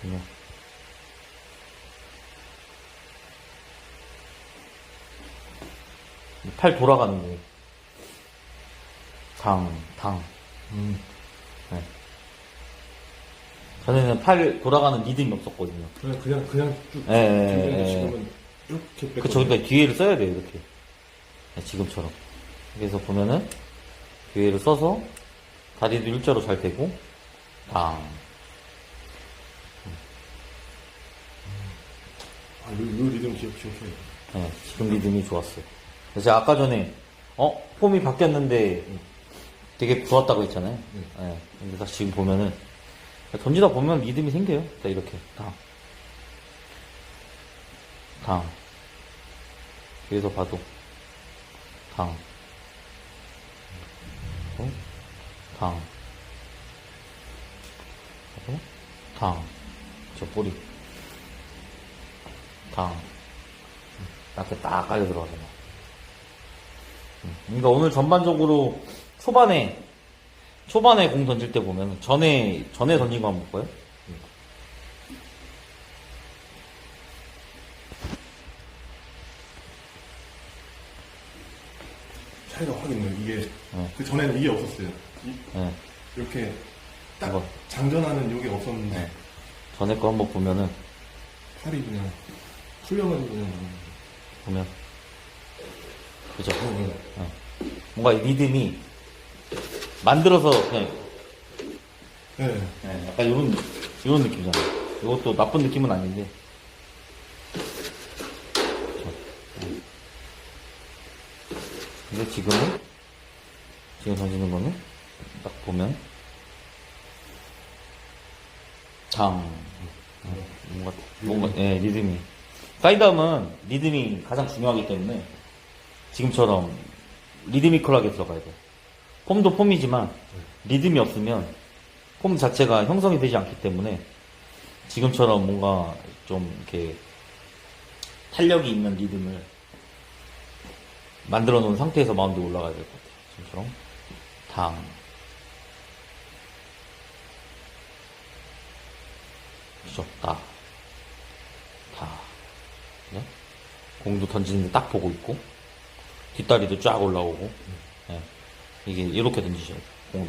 그냥 팔 돌아가는 게 당, 당. 음. 네. 전에는 팔 돌아가는 리듬이 없었거든요. 그냥 그냥 그냥 쭉. 예, 예, 근데 예, 지금은 이렇게 뺐. 그쵸, 그러니까 뒤에를 써야 돼요, 이렇게. 네, 지금처럼. 그래서 보면은, 뒤에를 써서, 다리도 일자로 잘 되고, 당. 요, 요 리듬 기억 기억해요. 네, 지금 리듬이 좋았어요. 그래서 아까 전에, 어, 폼이 바뀌었는데 되게 좋았다고 했잖아요. 네. 네, 근데 딱 지금 보면은, 던지다 보면 리듬이 생겨요. 딱 이렇게. 당. 당. 뒤에서 봐도, 당. 어? 당. 봐도, 당. 저 뿌리. 당. 이렇게 딱 깔려 들어가잖아. 음, 그러니까 오늘 전반적으로 초반에 초반에 공 던질 때 보면 전에 전에 던진 거 한번 볼까요? 차이가 확 있네요. 이게 네. 그 전에는 이게 없었어요. 이, 네, 이렇게 딱 이거. 장전하는 이게 없었는데 네. 전에 거 한번 보면은 팔이 그냥 풀려가지고 그냥. 보면 그죠? 어, 네. 뭔가 이 리듬이 만들어서 그냥 네. 네. 네, 약간 이런 이런 느낌이잖아요. 이것도 나쁜 느낌은 아닌데. 네. 근데 지금은 지금 던지는 거는 딱 보면 장 네, 뭔가 뭔가 예 리듬이 사이드암은 리듬이 가장 중요하기 때문에 지금처럼 리드미컬하게 들어가야 돼. 폼도 폼이지만 리듬이 없으면 폼 자체가 형성이 되지 않기 때문에 지금처럼 뭔가 좀 이렇게 탄력이 있는 리듬을 만들어 놓은 상태에서 마운드에 올라가야 될 것 같아요. 지금처럼 당 그죠? 딱. 다. 네? 공도 던지는데 딱 보고 있고 뒷다리도 쫙 올라오고 네. 이게 이렇게 던지셔야 돼요. 공을.